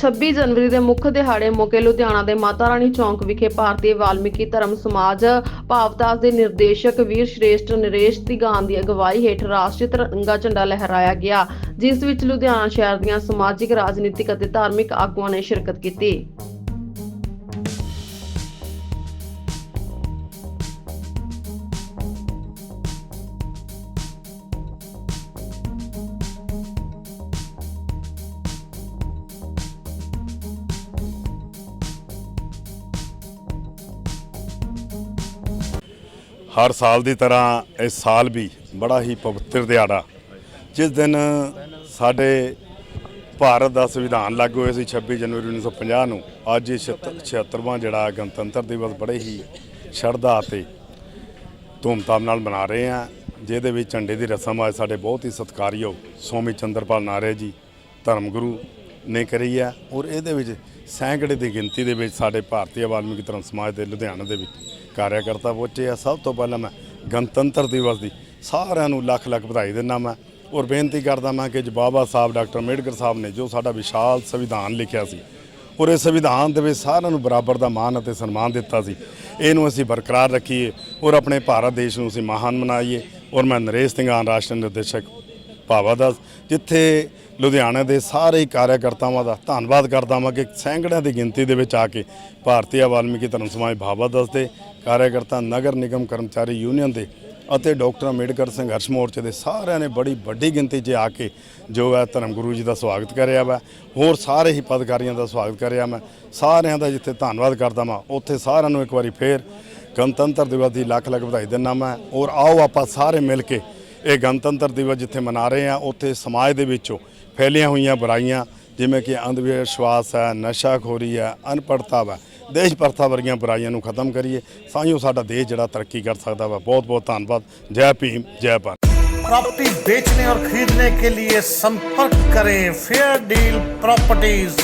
26 ਜਨਵਰੀ ਦੇ ਮੁੱਖ ਦਿਹਾੜੇ ਮੌਕੇ ਲੁਧਿਆਣਾ ਦੇ ਮਾਤਾ ਰਾਣੀ ਚੌਂਕ ਵਿਖੇ ਭਾਰਤੀ ਵਾਲਮੀਕੀ ਧਰਮ ਸਮਾਜ ਭਾਵਦਾਸ ਦੇ ਨਿਰਦੇਸ਼ਕ ਵੀਰ ਸ਼੍ਰੇਸ਼ਟ ਨਰੇਸ਼ ਤਿਗਾਨ ਦੀ ਅਗਵਾਈ ਹੇਠ ਰਾਸ਼ਟਰੀ ਤਿਰੰਗਾ ਝੰਡਾ ਲਹਿਰਾਇਆ ਗਿਆ, ਜਿਸ ਵਿੱਚ ਲੁਧਿਆਣਾ ਸ਼ਹਿਰ ਦੀਆਂ ਸਮਾਜਿਕ, ਰਾਜਨੀਤਿਕ ਅਤੇ ਧਾਰਮਿਕ ਆਗੂਆਂ ਨੇ ਸ਼ਿਰਕਤ ਕੀਤੀ। ਹਰ ਸਾਲ ਦੀ ਤਰ੍ਹਾਂ ਇਸ ਸਾਲ ਵੀ ਬੜਾ ਹੀ ਪਵਿੱਤਰ ਦਿਹਾੜਾ। ਜਿਸ ਦਿਨ ਸਾਡੇ ਭਾਰਤ ਦਾ ਸੰਵਿਧਾਨ ਲਾਗੂ ਹੋਇਆ ਸੀ 26 ਜਨਵਰੀ 1950 ਨੂੰ, ਅੱਜ ਇਹ 76ਵਾਂ ਜਿਹੜਾ ਗਣਤੰਤਰ ਦਿਵਸ ਬੜੇ ਹੀ ਸ਼ਰਧਾ ਅਤੇ ਧੂਮਧਾਮ ਨਾਲ ਮਨਾ ਰਹੇ ਹਾਂ, ਜਿਹਦੇ ਵਿੱਚ ਝੰਡੇ ਦੀ ਰਸਮ ਅੱਜ ਸਾਡੇ ਬਹੁਤ ਹੀ ਸਤਿਕਾਰਯੋਗ ਸੋਮੀ ਚੰਦਰਪਾਲ ਨਾਰੇ ਜੀ ਧਰਮ ਗੁਰੂ ਨੇ ਕਰੀ ਹੈ। ਔਰ ਇਹਦੇ ਵਿੱਚ ਸੈਂਕੜੇ ਦੀ ਗਿਣਤੀ ਦੇ ਵਿੱਚ ਸਾਡੇ ਭਾਰਤੀ ਵਾਲਮੀਕੀ ਧਰਮ ਸਮਾਜ ਦੇ ਲੁਧਿਆਣਾ ਦੇ ਵਿੱਚ ਕਾਰਿਆਕਰਤਾ ਪਹੁੰਚੇ ਆ। ਸਭ ਤੋਂ ਪਹਿਲਾਂ ਮੈਂ ਗਣਤੰਤਰ ਦਿਵਸ ਦੀ ਸਾਰਿਆਂ ਨੂੰ ਲੱਖ ਲੱਖ ਵਧਾਈ ਦਿੰਦਾ ਮੈਂ ਔਰ ਬੇਨਤੀ ਕਰਦਾ ਮੈਂ ਕਿ ਜੋ ਬਾਬਾ ਸਾਹਿਬ, ਡਾਕਟਰ ਅੰਬੇਡਕਰ ਸਾਹਿਬ ਨੇ ਜੋ ਸਾਡਾ ਵਿਸ਼ਾਲ ਸੰਵਿਧਾਨ ਲਿਖਿਆ ਸੀ ਔਰ ਇਸ ਸੰਵਿਧਾਨ ਦੇ ਵਿੱਚ ਸਾਰਿਆਂ ਨੂੰ ਬਰਾਬਰ ਦਾ ਮਾਣ ਅਤੇ ਸਨਮਾਨ ਦਿੱਤਾ ਸੀ। ਇਹਨੂੰ ਅਸੀਂ ਬਰਕਰਾਰ ਰੱਖੀਏ ਔਰ ਆਪਣੇ ਭਾਰਤ ਦੇਸ਼ ਨੂੰ ਅਸੀਂ ਮਹਾਨ ਬਣਾਈਏ ਔਰ ਮੈਂ ਨਰੇਸ਼ ਸਿੰਘਾਨ ਰਾਸ਼ਟਰ ਨਿਰਦੇਸ਼ਕ ਭਾਵਾ ਦਾ ਜਿੱਥੇ ਲੁਧਿਆਣਾ ਦੇ ਸਾਰੇ ਹੀ ਕਾਰਿਆਕਰਤਾਵਾਂ ਦਾ ਧੰਨਵਾਦ ਕਰਦਾ ਹਾਂ ਕਿ ਸੈਂਕੜਿਆਂ ਦੀ ਗਿਣਤੀ ਦੇ ਵਿੱਚ ਆ ਕੇ ਭਾਰਤੀ ਵਾਲਮੀਕੀ ਧਰਮ ਸਮਾਜ ਭਾਵਾ ਦਸ ਦੇ। ਕਾਰਿਆਕਰਤਾ ਨਗਰ ਨਿਗਮ ਕਰਮਚਾਰੀ ਯੂਨੀਅਨ ਦੇ ਅਤੇ ਡਾਕਟਰ ਅੰਬੇਡਕਰ ਸੰਘਰਸ਼ ਮੋਰਚੇ ਦੇ ਸਾਰਿਆਂ ਨੇ ਬੜੀ ਵੱਡੀ ਗਿਣਤੀ 'ਚ ਆ ਕੇ ਜੋ ਹੈ ਧਰਮ ਗੁਰੂ ਜੀ ਦਾ ਸਵਾਗਤ ਕਰਿਆ ਵਾ। ਹੋਰ ਸਾਰੇ ਹੀ ਪਦਕਾਰੀਆਂ ਦਾ ਸਵਾਗਤ ਕਰਿਆ ਮੈਂ। ਸਾਰਿਆਂ ਦਾ ਜਿੱਥੇ ਧੰਨਵਾਦ ਕਰਦਾ ਮੈਂ ਉੱਥੇ ਸਾਰਿਆਂ ਨੂੰ ਇੱਕ ਵਾਰੀ ਫੇਰ ਗਣਤੰਤਰ ਦਿਵਸ ਦੀ ਲੱਖ ਲੱਖ ਵਧਾਈ ਦਿੰਦਾ ਮੈਂ। ਔਰ ਆਓ ਆਪਾਂ ਸਾਰੇ ਮਿਲ ਕੇ ਇਹ ਗਣਤੰਤਰ ਦਿਵਸ ਜਿੱਥੇ ਮਨਾ ਰਹੇ ਆ ਉੱਥੇ ਸਮਾਜ ਦੇ ਵਿੱਚੋਂ ਫੈਲੀਆਂ ਹੋਈਆਂ ਬੁਰਾਈਆਂ ਜਿਵੇਂ ਕਿ ਅੰਧ ਵਿਸ਼ਵਾਸ ਹੈ ਨਸ਼ਾਖੋਰੀ ਹੈ ਅਨਪੜਤਾ ਵਾ ਦੇਸ਼ ਪ੍ਰਥਾ ਵਰਗੀਆਂ ਬੁਰਾਈਆਂ ਨੂੰ ਖਤਮ ਕਰੀਏ ਸਾਈਓ ਸਾਡਾ ਦੇਸ਼ ਜਿਹੜਾ ਤਰੱਕੀ ਕਰ ਸਕਦਾ ਵਾ ਬਹੁਤ ਬਹੁਤ ਧੰਨਵਾਦ ਜੈ ਭੀਮ ਜੈ ਭਾਰਤ प्रॉपर्टी बेचने और खरीदने के लिए संपर्क करें फेयर डील प्रॉपर्टीज